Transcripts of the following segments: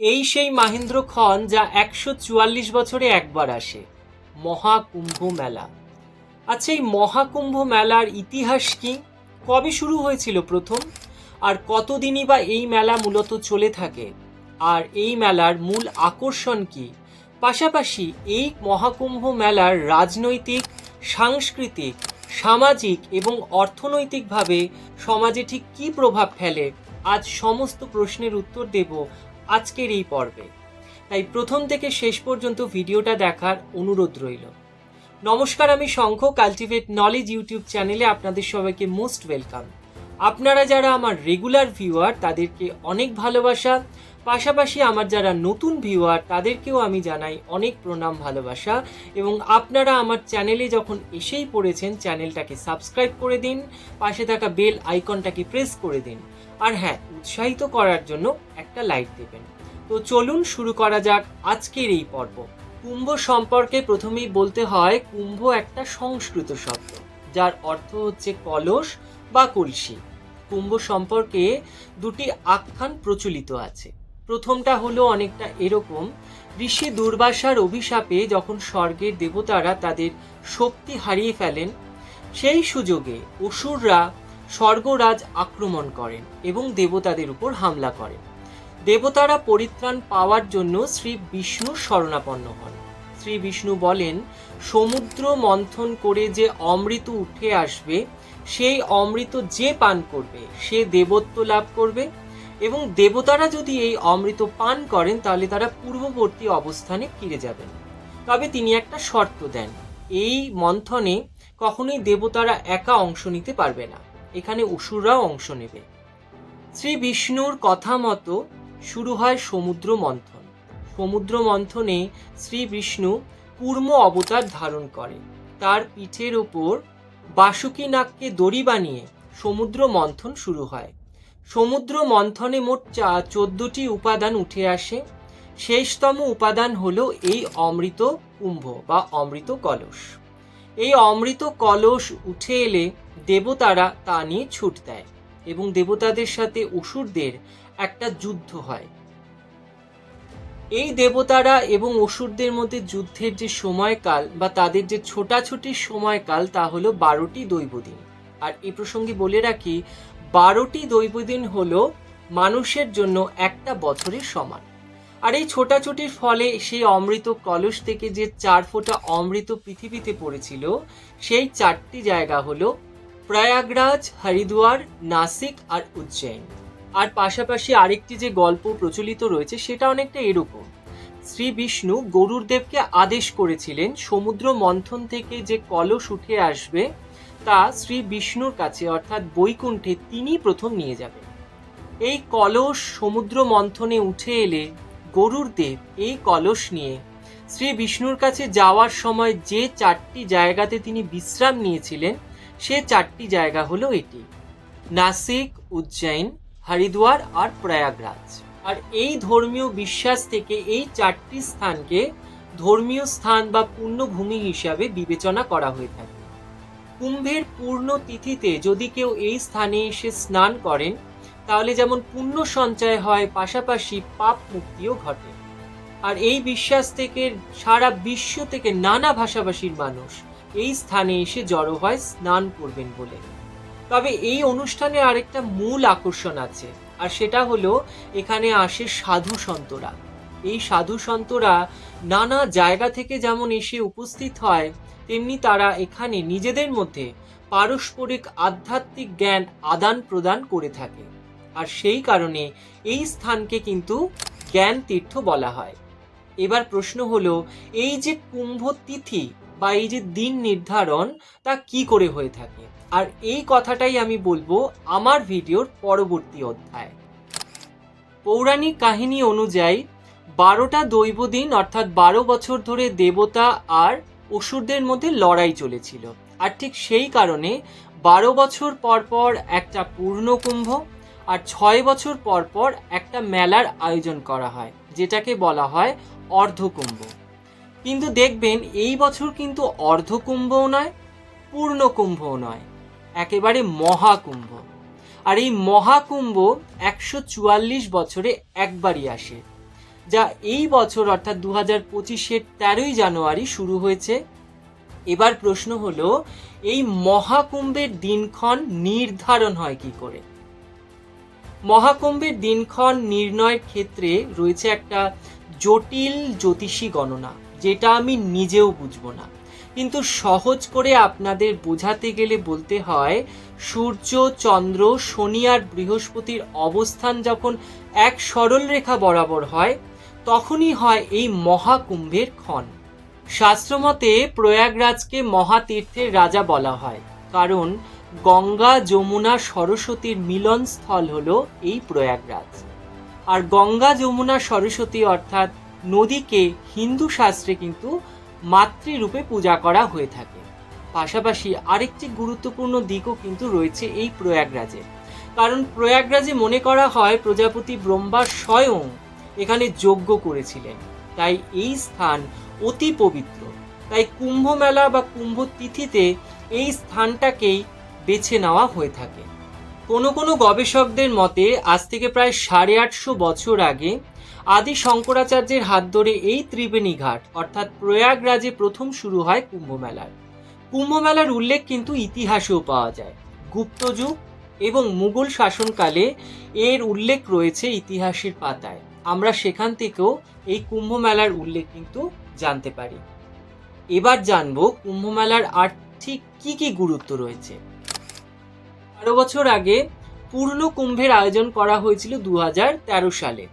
এই সেই মাহেন্দ্র খন যা একশো চুয়াল্লিশ বছরে একবার আসে, মহাকুম্ভ মেলা। আচ্ছা এই মহাকুম্ভ মেলার ইতিহাস কি? কবে শুরু হয়েছিল প্রথম? আর কতদিনই বা এই মেলা মূলত চলে থাকে? আর এই মেলার মূল আকর্ষণ কি? পাশাপাশি এই মহাকুম্ভ মেলার রাজনৈতিক, সাংস্কৃতিক, সামাজিক এবং অর্থনৈতিকভাবে সমাজে ঠিক কী প্রভাব ফেলে? আজ সমস্ত প্রশ্নের উত্তর দেব আজকের এই পর্বে। তাই প্রথম থেকে শেষ পর্যন্ত ভিডিওটা দেখার অনুরোধ রইল। নমস্কার, আমি শঙ্খ কাল্টিভেট নলেজ ইউটিউব চ্যানেলে আপনাদের সবাইকে মোস্ট ওয়েলকাম। আপনারা যারা আমার রেগুলার ভিউয়ার, তাদেরকে অনেক ভালোবাসা। পাশাপাশি আমার যারা নতুন ভিউয়ার, তাদেরকেও আমি জানাই অনেক প্রণাম, ভালোবাসা। এবং আপনারা আমার চ্যানেলে যখন এসেই পড়েছেন, চ্যানেলটাকে সাবস্ক্রাইব করে দিন, পাশে থাকা বেল আইকনটাকে প্রেস করে দিন। আর হ্যাঁ উৎসাহিত করার জন্য একটা লাইক দেবেন। তো চলুন শুরু করা যাক আজকের এই পর্ব। কুম্ভ সম্পর্কে প্রথমেই বলতে হয়, কুম্ভ একটা সংস্কৃত শব্দ, যার অর্থ হচ্ছে কলস বা কলসি। কুম্ভ সম্পর্কে দুটি আখ্যান প্রচলিত আছে। প্রথমটা হলো অনেকটা এরকম, ঋষি দুর্বাসার অভিশাপে যখন স্বর্গের দেবতারা তাদের শক্তি হারিয়ে ফেলেন, সেই সুযোগে অসুররা স্বর্গরাজ আক্রমণ করেন এবং দেবতাদের উপর হামলা করেন। দেবতারা পরিত্রাণ পাওয়ার জন্য শ্রী বিষ্ণু শরণাপন্ন হন। শ্রী বিষ্ণু বলেন, সমুদ্র মন্থন করে যে অমৃত উঠে আসবে, সেই অমৃত যে পান করবে, সে দেবত্ব লাভ করবে এবং দেবতারা যদি এই অমৃত পান করেন, তাহলে তারা পূর্ববর্তী অবস্থানে ফিরে যাবেন। তবে তিনি একটা শর্ত দেন, এই মন্থনে কখনোই দেবতারা একা অংশ নিতে পারবে না। এখানে অসুররাও অংশ নেবে। শ্রী বিষ্ণুর কথা মতো শুরু হয় সমুদ্র মন্থন। সমুদ্র মন্থনে শ্রী বিষ্ণু কুর্ম অবতার ধারণ করেন। তার পিঠের ওপর বাসুকি নাগকে দড়ি বানিয়ে সমুদ্র মন্থন শুরু হয়। সমুদ্র মন্থনে মোট চা, চোদ্দটি উপাদান উঠে আসে। শেষতম উপাদান হলো এই অমৃত কুম্ভ বা অমৃত কলস। এই অমৃত কলস উঠে এলে দেবতারা তা নিয়ে ছুট দেয় এবং দেবতাদের সাথে অসুরদের একটা যুদ্ধ হয়। এই দেবতারা এবং অসুরদের মধ্যে যুদ্ধের যে সময়কাল বা তাদের যে ছোটাছুটির সময়কাল তা হলো বারোটি দৈবদিন। আর এই প্রসঙ্গে বলে রাখি, বারোটি দৈবদিন হলো মানুষের জন্য একটা বছরের সমান। আর এই ছোটাছুটির ফলে সেই অমৃত কলস থেকে যে চার ফোঁটা অমৃত পৃথিবীতে পড়েছিল, সেই চারটি জায়গা হলো প্রয়াগরাজ, হরিদ্বার, নাসিক আর উজ্জয়ন। আর পাশাপাশি আরেকটি যে গল্প প্রচলিত রয়েছে, সেটা অনেকটা এরকম। শ্রী বিষ্ণু গরুর দেবকে আদেশ করেছিলেন, সমুদ্র মন্থন থেকে যে কলস উঠে আসবে, তা শ্রী বিষ্ণুর কাছে, অর্থাৎ বৈকুণ্ঠে তিনি প্রথম নিয়ে যাবেন। এই কলস সমুদ্র মন্থনে উঠে এলে গরুর দেব এই কলস নিয়ে। শ্রী বিষ্ণুর কাছে যাওয়ার সময় যে চারটি জায়গাতে তিনি বিশ্রাম নিয়েছিলেন, সে চারটি জায়গা হলো এটি। নাসিক, উজ্জয়ন, হরিদ্বার আর প্রয়াগরাজ। আর এই ধর্মীয় বিশ্বাস থেকে এই চারটি স্থানকে ধর্মীয় স্থান বা পুণ্যভূমি হিসাবে বিবেচনা করা হয়ে থাকে। কুম্ভের পূর্ণ তিথিতে যদি কেউ এই স্থানে এসে স্নান করেন তাহলে যেমন পুণ্য সঞ্চয় হয়, পাশাপাশি পাপ মুক্তিও ঘটে। আর এই বিশ্বাস থেকে, সারা বিশ্ব থেকে নানা ভাষাভাষীর মানুষ এই স্থানে এসে জড়ো হয়, স্নান করবেন বলে। তবে এই অনুষ্ঠানে আরেকটা মূল আকর্ষণ আছে, আর সেটা হলো এখানে আসে সাধু সন্তরা। এই সাধু সন্তরা নানা জায়গা থেকে যেমন এসে উপস্থিত হয়, তেমনি তারা এখানে নিজেদের মধ্যে পারস্পরিক আধ্যাত্মিক জ্ঞান আদান প্রদান করে থাকে। আর সেই কারণে এই স্থানকে কিন্তু জ্ঞান তীর্থ বলা হয়। এবার প্রশ্ন হলো, এই যে কুম্ভ তিথি বা এই যে দিন নির্ধারণ, তা কি করে হয়ে থাকে? আর এই কথাটাই আমি বলব আমার ভিডিওর পরবর্তী অধ্যায়। পৌরাণিক কাহিনী অনুযায়ী, বারোটা দৈবদিন অর্থাৎ বারো বছর ধরে দেবতা আর অসুরদের মধ্যে লড়াই চলেছিল। আর ঠিক সেই কারণে বারো বছর পর পর একটা পূর্ণকুম্ভ আর ছয় বছর পর পর একটা মেলার আয়োজন করা হয়, যেটাকে বলা হয় অর্ধকুম্ভ। কিন্তু দেখবেন, এই বছর কিন্তু অর্ধকুম্ভও নয়, পূর্ণকুম্ভও নয়, একেবারে মহাকুম্ভ। আর এই মহাকুম্ভ একশো চুয়াল্লিশ বছরে একবারই আসে, যা এই বছর অর্থাৎ দু হাজার পঁচিশের তেরোই জানুয়ারি শুরু হয়েছে। এবার প্রশ্ন হলো, এই মহাকুম্ভের দিনক্ষণ নির্ধারণ হয় কি করে? মহাকুম্ভের দিনক্ষণ নির্ণয়ের ক্ষেত্রে রয়েছে একটা জটিল জ্যোতিষী গণনা, যেটা আমি নিজেও বুঝব না। কিন্তু সহজ করে আপনাদের বোঝাতে গেলে বলতে হয়, সূর্য, চন্দ্র, শনি আর বৃহস্পতির অবস্থান যখন এক সরল রেখা বরাবর হয়, তখনই হয় এই মহাকুম্ভের ক্ষণ। শাস্ত্রমতে প্রয়াগরাজকে মহাতীর্থের রাজা বলা হয়, কারণ গঙ্গা যমুনা সরস্বতীর মিলনস্থল হলো এই প্রয়াগরাজ। আর গঙ্গা যমুনা সরস্বতী অর্থাৎ নদীকে হিন্দু শাস্ত্রে কিন্তু মাতৃরূপে পূজা করা হয়ে থাকে। পাশাপাশি আরেকটি গুরুত্বপূর্ণ দিকও কিন্তু রয়েছে এই প্রয়াগরাজে। কারণ প্রয়াগরাজে মনে করা হয় প্রজাপতি ব্রহ্মা স্বয়ং এখানে যজ্ঞ করেছিলেন। তাই এই স্থান অতি পবিত্র। তাই কুম্ভ মেলা বা কুম্ভ তিথিতে এই স্থানটাকেই বেছে নেওয়া হয়ে থাকে। কোনো কোনো গবেষকদের মতে, আজ থেকে প্রায় সাড়ে আটশো বছর আগে আদি শঙ্করাচার্যের হাত ধরে এই ত্রিবেণী ঘাট, অর্থাৎ প্রয়াগরাজে প্রথম শুরু হয় কুম্ভ মেলার। কুম্ভ মেলার উল্লেখ কিন্তু ইতিহাসেও পাওয়া যায়। গুপ্তযুগ এবং মুঘল শাসনকালে এর উল্লেখ রয়েছে ইতিহাসের পাতায়। আমরা সেখান থেকেও এই কুম্ভ মেলার উল্লেখ কিন্তু জানতে পারি। এবার জানব, কুম্ভ মেলার আর ঠিক কি কি গুরুত্ব রয়েছে? বারো বছর আগে পূর্ণ কুম্ভের আয়োজন করা হয়েছিল দু হাজার তেরো সালে,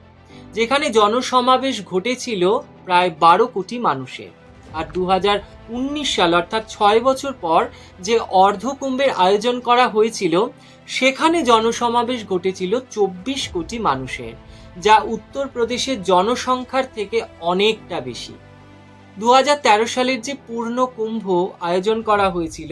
যেখানে জনসমাবেশ ঘটেছিল প্রায় বারো কোটি মানুষের। আর দু হাজার উনিশ সাল, অর্থাৎ ছয় বছর পর যে অর্ধকুম্ভের আয়োজন করা হয়েছিল, সেখানে জনসমাবেশ ঘটেছিল চব্বিশ কোটি মানুষের, যা উত্তরপ্রদেশের জনসংখ্যার থেকে অনেকটা বেশি। দু হাজার তেরো সালের যে পূর্ণ কুম্ভ আয়োজন করা হয়েছিল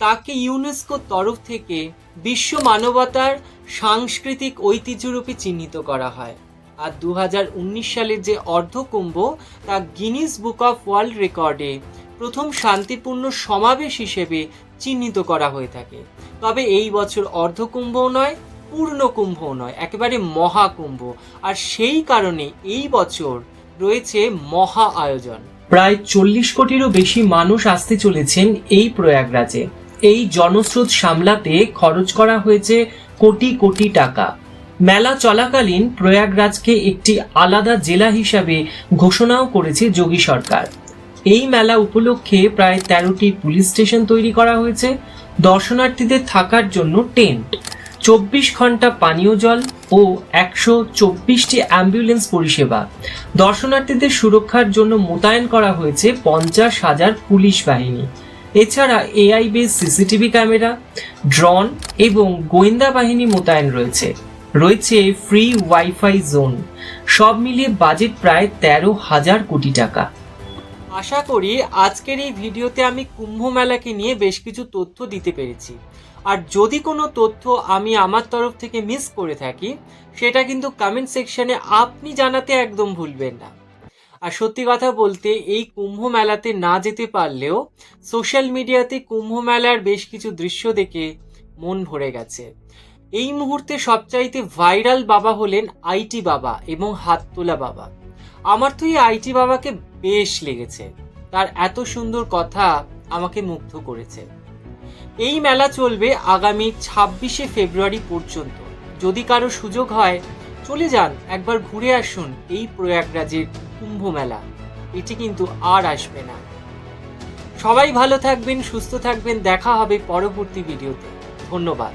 তাকে ইউনেস্কোর তরফ থেকে বিশ্ব মানবতার সাংস্কৃতিক ঐতিহ্যরূপে চিহ্নিত করা হয়। আর দু হাজার উনিশ সালের যে অর্ধকুম্ভ, তা গিনিস বুক অফ ওয়ার্ল্ড রেকর্ডে প্রথম শান্তিপূর্ণ সমাবেশ হিসেবে চিহ্নিত করা হয়ে থাকে। তবে এই বছর অর্ধকুম্ভও নয় পূর্ণ কুম্ভও নয়, একেবারে মহাকুম্ভ। আর সেই কারণে এই বছর রয়েছে মহা আয়োজন। প্রায় চল্লিশ কোটিরও বেশি মানুষ আসতে চলেছেন এই প্রয়াগরাজে। এই জনস্রোত সামলাতে খরচ করা হয়েছে কোটি কোটি টাকা। মেলা চলাকালীন প্রয়াগরাজকে একটি আলাদা জেলা হিসাবে ঘোষণাও করেছে যোগী সরকার। এই মেলা উপলক্ষে প্রায় তেরোটি পুলিশ স্টেশন তৈরি করা হয়েছে। দর্শনার্থীদের থাকার জন্য টেন্ট, চব্বিশ ঘণ্টা পানীয় জল ও একশো চব্বিশটি অ্যাম্বুলেন্স পরিষেবা। দর্শনার্থীদের সুরক্ষার জন্য মোতায়েন করা হয়েছে পঞ্চাশ হাজার পুলিশ বাহিনী। এছাড়া AI base CCTV camera drone এবং গোয়েন্দা বাহিনী মোতায়েন রয়েছে। রয়েছে ফ্রি ওয়াইফাই জোন সব মিলিয়ে বাজেট প্রায় তেরো হাজার কোটি টাকা। আশা করি আজকের এই ভিডিওতে আমি কুম্ভ মেলাকে নিয়ে বেশ কিছু তথ্য দিতে পেরেছি। আর যদি কোনো তথ্য আমি আমার তরফ থেকে মিস করে থাকি, সেটা কিন্তু কমেন্ট সেকশনে আপনি জানাতে একদম ভুলবেন না। আর সত্যি কথা বলতে, এই কুম্ভ মেলাতে না যেতে পারলেও সোশ্যাল মিডিয়াতে কুম্ভ মেলার বেশ কিছু দৃশ্য দেখে মন ভরে গেছে। এই মুহূর্তে সবচাইতে ভাইরাল বাবা হলেন আইটি বাবা এবং হাততোলা বাবা। আমার তো এই আইটি বাবাকে বেশ লেগেছে। তার এত সুন্দর কথা আমাকে মুগ্ধ করেছে। এই মেলা চলবে আগামী ছাব্বিশে ফেব্রুয়ারি পর্যন্ত। যদি কারও সুযোগ হয়, চলে যান, একবার ঘুরে আসুন এই প্রয়াগরাজের কুম্ভ মেলা এটি কিন্তু আর আসবে না। সবাই ভালো থাকবেন, সুস্থ থাকবেন, দেখা হবে পরবর্তী ভিডিওতে। ধন্যবাদ।